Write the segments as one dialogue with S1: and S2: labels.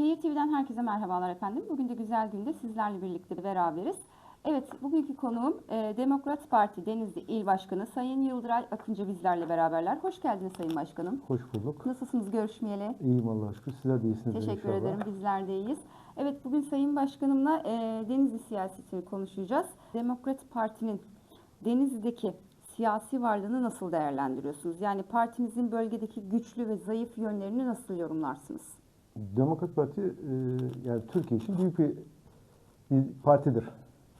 S1: Şehir TV'den herkese merhabalar efendim. Bugün de güzel günde sizlerle birlikte beraberiz. Evet, bugünkü konuğum e, Demokrat Parti Denizli İl Başkanı Sayın Yıldıray Akıncı bizlerle beraberler. Hoş geldiniz Sayın Başkanım.
S2: Hoş bulduk.
S1: Nasılsınız görüşmeyeli?
S2: İyiyim Allah'a şükür. Sizler de iyisiniz
S1: Teşekkür
S2: inşallah.
S1: ederim. Bizler de iyiyiz. Evet, bugün Sayın Başkanımla e, Denizli siyasetini konuşacağız. Demokrat Parti'nin Denizli'deki siyasi varlığını nasıl değerlendiriyorsunuz? Yani partimizin bölgedeki güçlü ve zayıf yönlerini nasıl yorumlarsınız?
S2: Demokrat Parti e, yani Türkiye için büyük bir, bir partidir.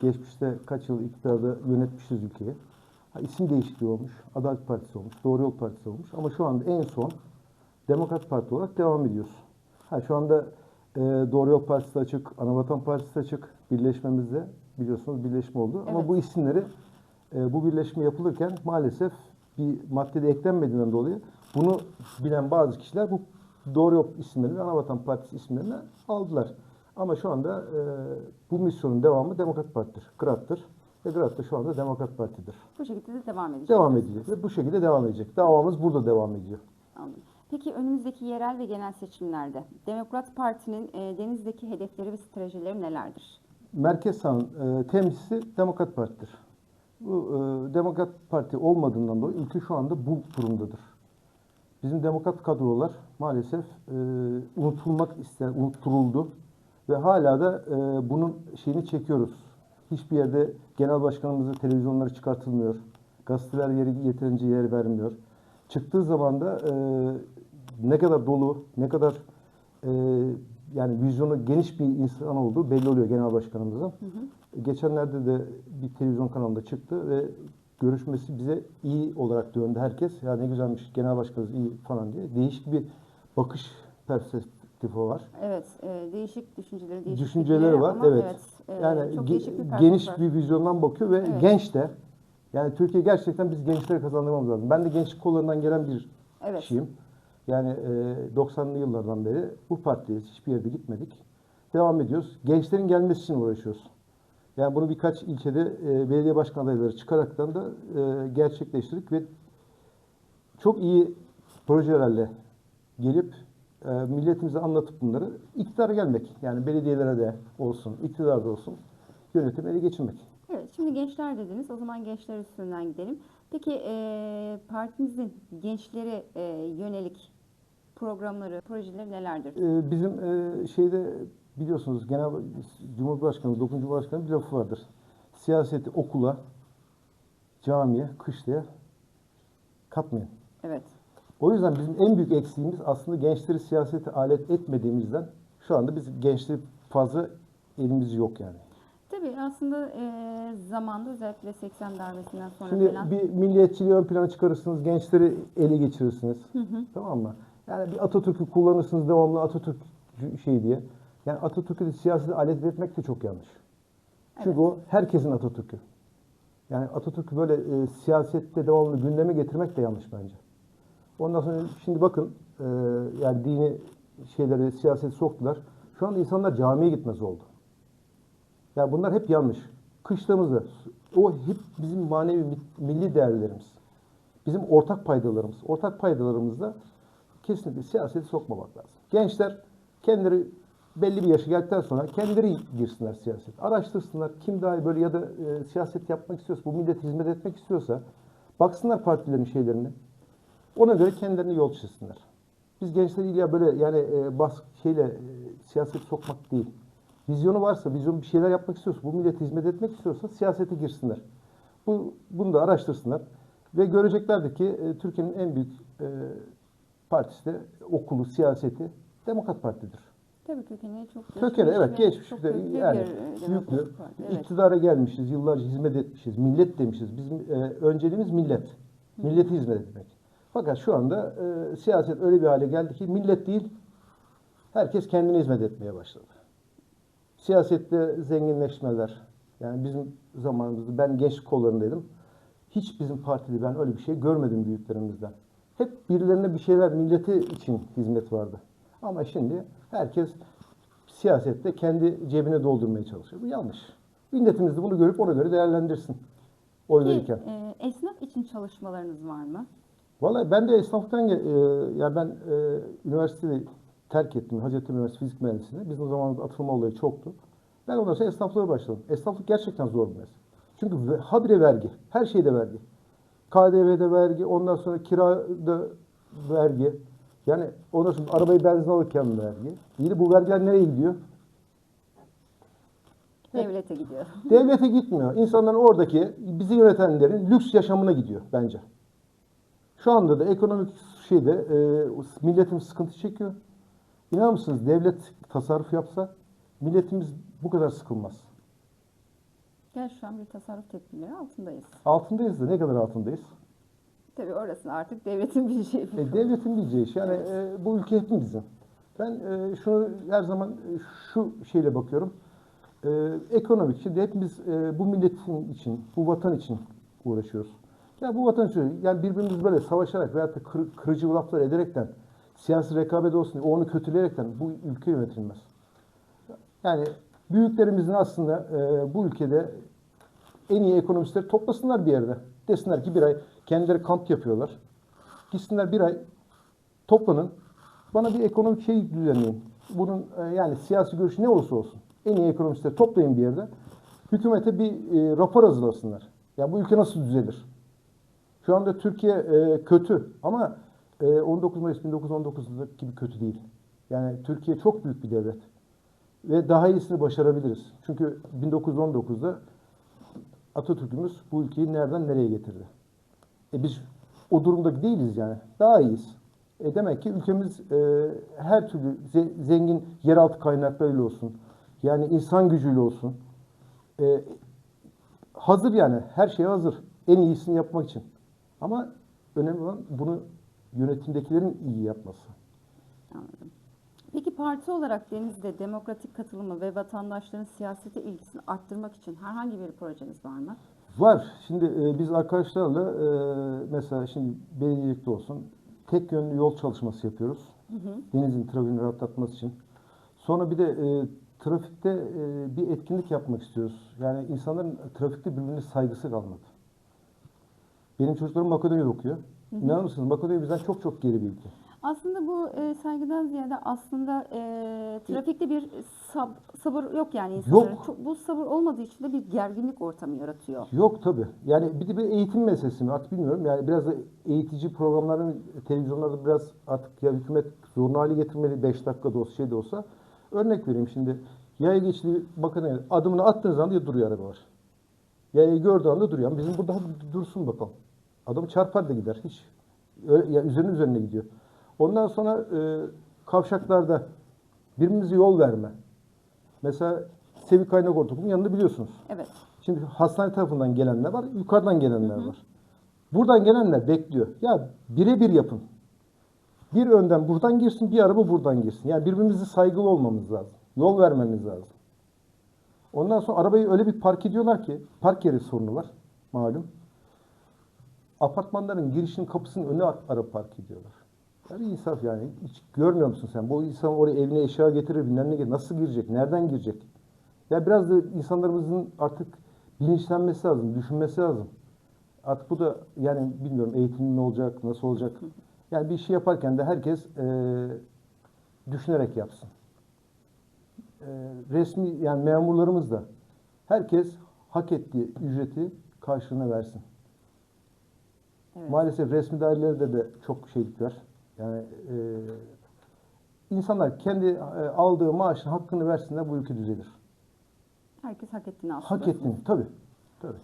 S2: Geçmişte kaç yıl iktidarda yönetmişiz ülkeyi. Ha, isim değişikliği olmuş, Adalet Partisi olmuş, Doğru Yol Partisi olmuş ama şu anda en son Demokrat Parti olarak devam ediyoruz. Ha, şu anda e, Doğru Yol Partisi açık, Anavatan Partisi açık. Birleşmemizde biliyorsunuz birleşme oldu. Ama
S1: Evet.
S2: bu isimleri e, bu birleşme yapılırken maalesef bir maddede eklenmediğinden dolayı bunu bilen bazı kişiler bu Doğru Yol isimlerini Anavatan Partisi isimlerini aldılar. Ama şu anda e, bu misyonun devamı Demokrat Parti'dir. GRAD'tır. Ve GRAD da şu anda Demokrat Parti'dir.
S1: Bu şekilde de devam edecek.
S2: Devam edecek ve bu şekilde devam edecek. Davamız burada devam ediyor.
S1: Anladım. Peki önümüzdeki yerel ve genel seçimlerde Demokrat Parti'nin e, Denizli'deki hedefleri ve stratejileri nelerdir?
S2: Merkez sağın e, temsilcisi Demokrat Parti'dir. Bu e, Demokrat Parti olmadığından dolayı ülke şu anda bu durumdadır. Bizim demokrat kadrolar maalesef e, unutulmak ister, unutturuldu ve hala da e, bunun şeyini çekiyoruz. Hiçbir yerde genel başkanımızın televizyonları çıkartılmıyor. Gazeteler yeri yeterince yer vermiyor. Çıktığı zaman da e, ne kadar dolu, ne kadar e, yani vizyonu geniş bir insan olduğu belli oluyor genel başkanımızın. Geçenlerde de bir televizyon kanalında çıktı ve görüşmesi bize iyi olarak döndü herkes. Ya ne güzelmiş genel başkanımız iyi falan diye. Değişik bir bakış perspektifi var.
S1: Evet, e, değişik düşünceleri, değişik
S2: Düşünceleri var,
S1: ama
S2: evet.
S1: e,
S2: Yani
S1: çok
S2: ge-
S1: bir
S2: geniş
S1: perspektif.
S2: bir vizyondan bakıyor ve
S1: Evet.
S2: genç de. Yani Türkiye gerçekten biz gençleri kazandırmamız lazım. Ben de gençlik kollarından gelen bir
S1: Evet.
S2: kişiyim. Yani e, 90'lı yıllardan beri bu partideyiz. Hiçbir yerde gitmedik. Devam ediyoruz. Gençlerin gelmesi için uğraşıyoruz. Yani bunu birkaç ilçede e, belediye başkan adayları çıkaraktan da e, gerçekleştirdik ve çok iyi projelerle gelip e, milletimize anlatıp bunları iktidara gelmek. Yani belediyelere de olsun, iktidarda olsun yönetimi ele geçirmek.
S1: Evet, şimdi gençler dediniz. O zaman gençler üstünden gidelim. Peki e, partimizin gençlere e, yönelik programları, projeleri nelerdir?
S2: Ee, Bizim e, şeyde biliyorsunuz Genel Cumhurbaşkanı, 9. Cumhurbaşkanı bir lafı vardır. Siyaseti okula, camiye, kışlaya katmayın.
S1: Evet.
S2: O yüzden bizim en büyük eksiğimiz aslında gençleri siyasete alet etmediğimizden şu anda biz gençleri fazla elimiz yok yani.
S1: Tabii aslında e, zamanda özellikle 80 darbesinden sonra
S2: Şimdi
S1: falan
S2: bir milliyetçiliği ön plana çıkarırsınız, gençleri ele geçirirsiniz. Tamam mı? Yani bir Atatürk'ü kullanırsınız devamlı Atatürk şey diye. Yani Atatürk'ü siyasete alet etmek de çok yanlış. Çünkü
S1: Evet.
S2: o herkesin Atatürk'ü. Yani Atatürk'ü böyle e, siyasette devamlı gündeme getirmek de yanlış bence. Ondan sonra şimdi bakın e, yani dini şeyleri siyasete soktular. Şu anda insanlar camiye gitmez oldu. Yani bunlar hep yanlış. Kışlamızda o hep bizim manevi milli değerlerimiz. Bizim ortak paydalarımız. Ortak paydalarımızda kesinlikle siyaseti sokmamak lazım. Gençler kendileri belli bir yaşa geldikten sonra kendileri girsinler siyaset. Araştırsınlar kim daha böyle ya da e, siyaset yapmak istiyorsa, bu millete hizmet etmek istiyorsa baksınlar partilerin şeylerine. Ona göre kendilerine yol çizsinler. Biz gençler ya böyle yani e, bas şeyle e, siyaset sokmak değil. Vizyonu varsa, vizyon bir şeyler yapmak istiyorsa, bu millete hizmet etmek istiyorsa siyasete girsinler. Bu bunu da araştırsınlar ve göreceklerdir ki e, Türkiye'nin en büyük e, partisi de okulu, siyaseti Demokrat Parti'dir.
S1: Tabii kökeni çok
S2: Kökeni evet
S1: ve
S2: geçmiş
S1: çok
S2: de
S1: köklü
S2: yani
S1: bir,
S2: yüklü.
S1: parti. Evet.
S2: İktidara gelmişiz, yıllarca hizmet etmişiz, millet demişiz. Bizim e, önceliğimiz millet. Millete hizmet etmek. Fakat şu anda e, siyaset öyle bir hale geldi ki millet değil, herkes kendine hizmet etmeye başladı. Siyasette zenginleşmeler, yani bizim zamanımızda ben genç kollarındaydım. Hiç bizim partide ben öyle bir şey görmedim büyüklerimizden. Hep birilerine bir şeyler milleti için hizmet vardı. Ama şimdi herkes siyasette kendi cebine doldurmaya çalışıyor. Bu yanlış. Milletimiz de bunu görüp ona göre değerlendirsin oy verirken.
S1: e, esnaf için çalışmalarınız var mı?
S2: Vallahi ben de esnaftan e, ya ben e, üniversitede terk ettim. Hacettepe Üniversitesi Fizik Mühendisliği'ne. Bizim zamanımızda atılma olayı çoktu. Ben ondan sonra esnaflığa başladım. Esnaflık gerçekten zor bir meslek. Çünkü habire vergi. Her şeyde vergi. KDV'de vergi, ondan sonra kirada vergi. Yani ondan sonra arabayı benzin alırken vergi. İyi de bu vergiler nereye gidiyor?
S1: Devlete gidiyor.
S2: Devlete gitmiyor. İnsanların oradaki bizi yönetenlerin lüks yaşamına gidiyor bence. Şu anda da ekonomik şeyde e, milletimiz sıkıntı çekiyor. İnanır mısınız devlet tasarruf yapsa milletimiz bu kadar sıkılmaz.
S1: Gel şu an bir tasarruf tedbirleri altındayız.
S2: Altındayız da ne kadar altındayız?
S1: Tabii orası artık devletin bir şey.
S2: E, devletin bileceği iş. Yani e, bu ülke hepimizin. Ben e, şunu her zaman e, şu şeyle bakıyorum. E, ekonomik. Şimdi hepimiz e, bu milletin için, bu vatan için uğraşıyoruz. Ya bu vatan için yani birbirimiz böyle savaşarak veyahut da kır- kırıcı laflar ederekten siyasi rekabet olsun diye onu kötüleyerekten bu ülke yönetilmez. Yani büyüklerimizin aslında e, bu ülkede en iyi ekonomistleri toplasınlar bir yerde. Desinler ki bir ay kendileri kamp yapıyorlar. Gitsinler bir ay toplanın. Bana bir ekonomik şey düzenleyin. Bunun e, yani siyasi görüşü ne olursa olsun. En iyi ekonomistleri toplayın bir yerde. Hükümete bir e, rapor hazırlasınlar. Ya bu ülke nasıl düzelir? Şu anda Türkiye e, kötü ama e, 19 Mayıs 1919'daki gibi kötü değil. Yani Türkiye çok büyük bir devlet. Ve daha iyisini başarabiliriz. Çünkü 1919'da Atatürk'ümüz bu ülkeyi nereden nereye getirdi? E biz o durumda değiliz yani. Daha iyiyiz. E demek ki ülkemiz e, her türlü ze- zengin yeraltı kaynaklarıyla olsun. Yani insan gücüyle olsun. E, hazır yani. Her şey hazır. En iyisini yapmak için. Ama önemli olan bunu yönetimdekilerin iyi yapması.
S1: Peki parti olarak Deniz'de demokratik katılımı ve vatandaşların siyasete ilgisini arttırmak için herhangi bir projeniz var mı?
S2: Var. Şimdi e, biz arkadaşlarla e, mesela şimdi belediyelikte olsun tek yönlü yol çalışması yapıyoruz. Denizin trafiğini rahatlatması için. Sonra bir de e, trafikte e, bir etkinlik yapmak istiyoruz. Yani insanların trafikte birbirine saygısı kalmadı. Benim çocuklarım Makedonya'da okuyor. İnanır mısınız? Makedonya bizden çok çok geri bir ülke.
S1: Aslında bu e, saygıdan ziyade aslında e, trafikte bir sab- sabır yok yani insanların.
S2: Yok.
S1: Çok, bu sabır olmadığı için de bir gerginlik ortamı yaratıyor.
S2: Yok tabii. Yani bir de bir eğitim meselesi mi artık bilmiyorum. Yani biraz da eğitici programların televizyonlarda biraz artık ya hükümet zorunlu hale getirmeli 5 dakikada olsa şey de olsa. Örnek vereyim şimdi. Yaya geçidi bakın adımını attığınız anda ya duruyor arabalar. Yayayı gördüğü anda duruyor. Ama bizim burada dursun bakalım. Adam çarpar da gider. Hiç. Öyle, ya üzerine üzerine gidiyor. Ondan sonra e, kavşaklarda birbirimize yol verme. Mesela Sevik Kaynak Ortaokulu'nun yanında biliyorsunuz.
S1: Evet.
S2: Şimdi hastane tarafından gelenler var, yukarıdan gelenler var. Buradan gelenler bekliyor. Ya birebir yapın. Bir önden buradan girsin, bir araba buradan girsin. Yani birbirimize saygılı olmamız lazım. Yol vermemiz lazım. Ondan sonra arabayı öyle bir park ediyorlar ki, park yeri sorunu var malum. Apartmanların girişinin kapısının önüne araba park ediyorlar. Ya bir insaf yani. Hiç görmüyor musun sen? Bu insan oraya evine eşya getirir, bilmem ne getirir. Nasıl girecek? Nereden girecek? Ya biraz da insanlarımızın artık bilinçlenmesi lazım, düşünmesi lazım. Artık bu da yani bilmiyorum eğitim ne olacak, nasıl olacak. Yani bir şey yaparken de herkes eee, düşünerek yapsın. Eee, resmi yani memurlarımız da herkes hak ettiği ücreti karşılığına versin.
S1: Evet.
S2: Maalesef resmi dairelerde de çok şeylik var. Yani eee, insanlar kendi eee, aldığı maaşın hakkını versinler bu ülke düzelir.
S1: Herkes hak ettiğini alsın.
S2: Hak ettiğini tabii. Tabii.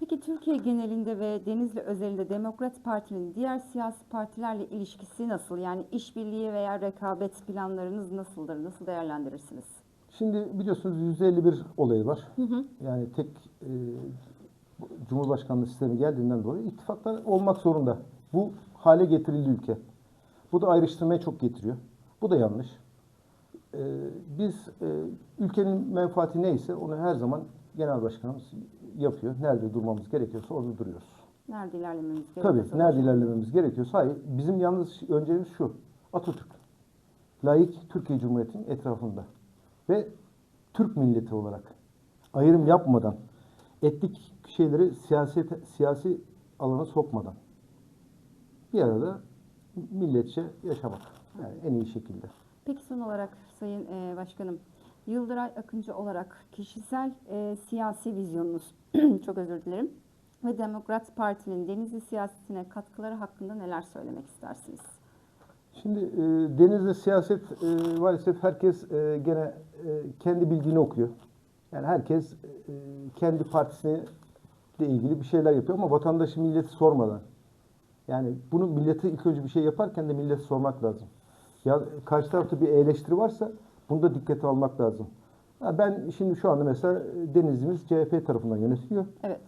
S1: Peki Türkiye genelinde ve Denizli özelinde Demokrat Parti'nin diğer siyasi partilerle ilişkisi nasıl? Yani işbirliği veya rekabet planlarınız nasıldır? Nasıl değerlendirirsiniz?
S2: Şimdi biliyorsunuz 151 olayı var. Yani tek e, Cumhurbaşkanlığı sistemi geldiğinden dolayı ittifaklar olmak zorunda. Bu hale getirildi ülke. Bu da ayrıştırmaya çok getiriyor. Bu da yanlış. E, biz e, ülkenin menfaati neyse onu her zaman genel başkanımız yapıyor. Nerede durmamız gerekiyorsa orada duruyoruz.
S1: Nerede ilerlememiz gerekiyor?
S2: Tabii nerede ilerlememiz gerekiyorsa hayır. Bizim yalnız önceliğimiz şu. Atatürk. Layık Türkiye Cumhuriyeti'nin etrafında. Ve Türk milleti olarak ayrım yapmadan etnik şeyleri siyaset siyasi alana sokmadan bir arada milletçe yaşamak. Yani en iyi şekilde.
S1: Peki son olarak Sayın e, Başkanım, Yıldıray Akıncı olarak kişisel e, siyasi vizyonunuz, çok özür dilerim, ve Demokrat Parti'nin Denizli siyasetine katkıları hakkında neler söylemek istersiniz?
S2: Şimdi e, denizde siyaset e, maalesef herkes e, gene e, kendi bildiğini okuyor. Yani herkes e, kendi partisine ile ilgili bir şeyler yapıyor ama vatandaşı milleti sormadan. Yani bunu milleti ilk önce bir şey yaparken de milleti sormak lazım. Ya karşı tarafta bir eleştiri varsa bunu da dikkate almak lazım. Ya ben şimdi şu anda mesela Denizli'miz CHP tarafından yönetiliyor.
S1: Evet,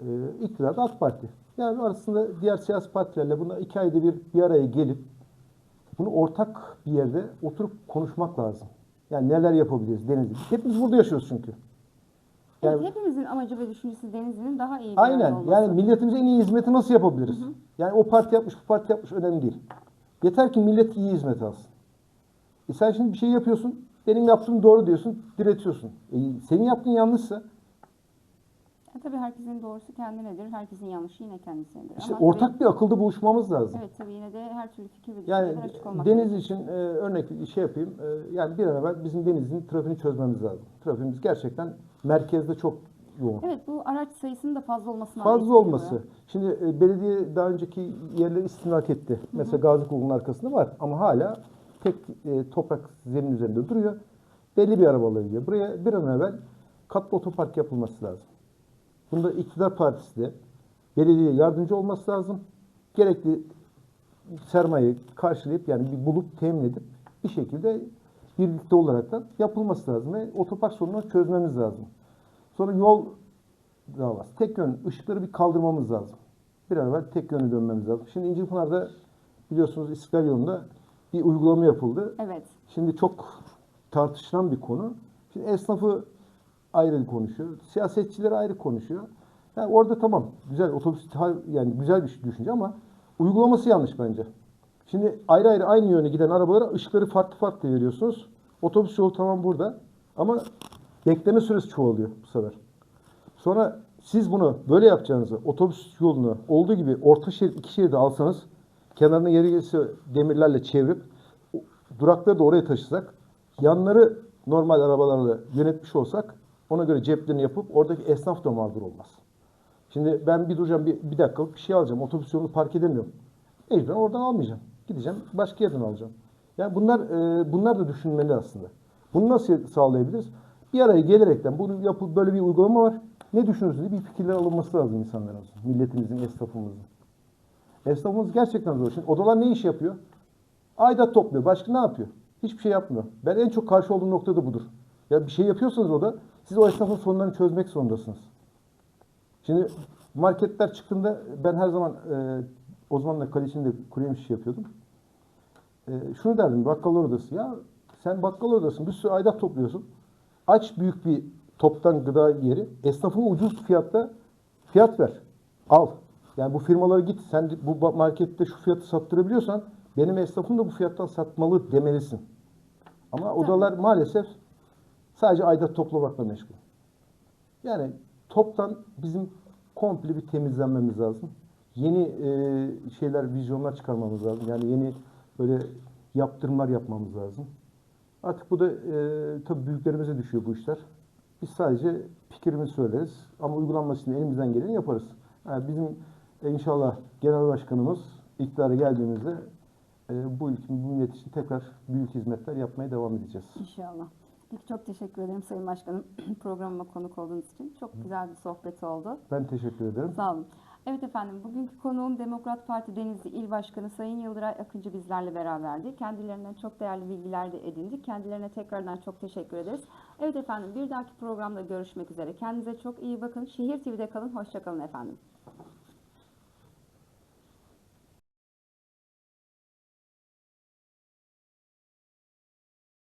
S2: e, iktidarda AK Parti. Yani arasında diğer siyasi partilerle buna iki ayda bir bir araya gelip bunu ortak bir yerde oturup konuşmak lazım. Yani neler yapabiliriz Denizli. Hepimiz burada yaşıyoruz çünkü. Yani-
S1: hepimizin amacı ve düşüncesi Denizli'nin daha iyi bir
S2: Aynen.
S1: olması.
S2: Yani milletimize en iyi hizmeti nasıl yapabiliriz? Yani o parti yapmış, bu parti yapmış önemli değil. Yeter ki millet iyi hizmet alsın. E sen şimdi bir şey yapıyorsun, benim yaptığım doğru diyorsun, diretiyorsun. E senin yaptığın yanlışsa
S1: E, tabii herkesin doğrusu kendinedir, herkesin yanlışı yine kendisindedir.
S2: işte
S1: Ama
S2: ortak
S1: tabii-
S2: bir akılda buluşmamız lazım.
S1: Evet tabii yine de her türlü fikir ve
S2: Yani
S1: açık olmak
S2: deniz
S1: gerekiyor.
S2: için e, örnek bir şey yapayım. E, yani bir an evvel bizim denizin trafiğini çözmemiz lazım. Trafiğimiz gerçekten merkezde çok yoğun.
S1: Evet bu araç sayısının da fazla olmasına
S2: Fazla olması. Şimdi e, belediye daha önceki yerleri istimlak etti. Mesela Gazi Kulübü'nün arkasında var ama hala tek e, toprak zemin üzerinde duruyor. Belli bir arabalar gidiyor. Buraya bir an evvel katlı otopark yapılması lazım. Bunda iktidar partisi de belediye yardımcı olması lazım. Gerekli sermayeyi karşılayıp yani bir bulup temin edip bir şekilde birlikte olarak da yapılması lazım ve otopark sorununu çözmemiz lazım. Sonra yol davası. Tek yön ışıkları bir kaldırmamız lazım. Bir an evvel tek yönü dönmemiz lazım. Şimdi İncilpınar'da biliyorsunuz İstiklal yolunda bir uygulama yapıldı.
S1: Evet.
S2: Şimdi çok tartışılan bir konu. Şimdi esnafı ayrı konuşuyor. Siyasetçiler ayrı konuşuyor. Yani orada tamam güzel otobüs yani güzel bir düşünce ama uygulaması yanlış bence. Şimdi ayrı ayrı aynı yöne giden arabalara ışıkları farklı farklı veriyorsunuz. Otobüs yolu tamam burada ama bekleme süresi çoğalıyor bu sefer. Sonra siz bunu böyle yapacağınızı otobüs yolunu olduğu gibi orta şerit iki şeride alsanız kenarına yeri gelirse demirlerle çevirip durakları da oraya taşısak yanları normal arabalarla yönetmiş olsak ona göre ceplerini yapıp oradaki esnaf da mağdur olmaz. Şimdi ben bir duracağım bir, bir dakikalık bir şey alacağım. Otobüs yolunu park edemiyorum. Mecburen oradan almayacağım. Gideceğim başka yerden alacağım. Yani bunlar e, bunlar da düşünmeli aslında. Bunu nasıl sağlayabiliriz? Bir araya gelerekten bunu yapıp böyle bir uygulama var. Ne düşünürsünüz diye bir fikirler alınması lazım insanlarımızın, milletimizin, esnafımızın. Esnafımız gerçekten zor. Şimdi odalar ne iş yapıyor? Aidat topluyor. Başka ne yapıyor? Hiçbir şey yapmıyor. Ben en çok karşı olduğum nokta da budur. Ya bir şey yapıyorsanız o da siz o esnafın sorunlarını çözmek zorundasınız. Şimdi marketler çıktığında ben her zaman e, o zaman da kale içinde kuru yemiş işi yapıyordum. E, şunu derdim bakkallar odası. Ya sen bakkal odasın bir sürü aidat topluyorsun. Aç büyük bir toptan gıda yeri. Esnafına ucuz fiyatta fiyat ver. Al. Yani bu firmalara git. Sen bu markette şu fiyatı sattırabiliyorsan benim esnafım da bu fiyattan satmalı demelisin. Ama odalar maalesef sadece aidat toplamakla meşgul. Yani toptan bizim komple bir temizlenmemiz lazım. Yeni e, şeyler, vizyonlar çıkarmamız lazım. Yani yeni böyle yaptırımlar yapmamız lazım. Artık bu da e, tabii büyüklerimize düşüyor bu işler. Biz sadece fikrimizi söyleriz ama uygulanması için elimizden geleni yaparız. Yani bizim e, inşallah genel başkanımız iktidara geldiğimizde e, bu ülke, bu millet için tekrar büyük hizmetler yapmaya devam edeceğiz.
S1: İnşallah. Çok teşekkür ederim Sayın Başkanım programıma konuk olduğunuz için. Çok güzel bir sohbet oldu.
S2: Ben teşekkür ederim.
S1: Sağ olun. Evet efendim, bugünkü konuğum Demokrat Parti Denizli İl Başkanı Sayın Yıldıray Akıncı bizlerle beraberdi. Kendilerinden çok değerli bilgiler de edindik. Kendilerine tekrardan çok teşekkür ederiz. Evet efendim, bir dahaki programda görüşmek üzere. Kendinize çok iyi bakın. Şehir TV'de kalın. Hoşçakalın efendim.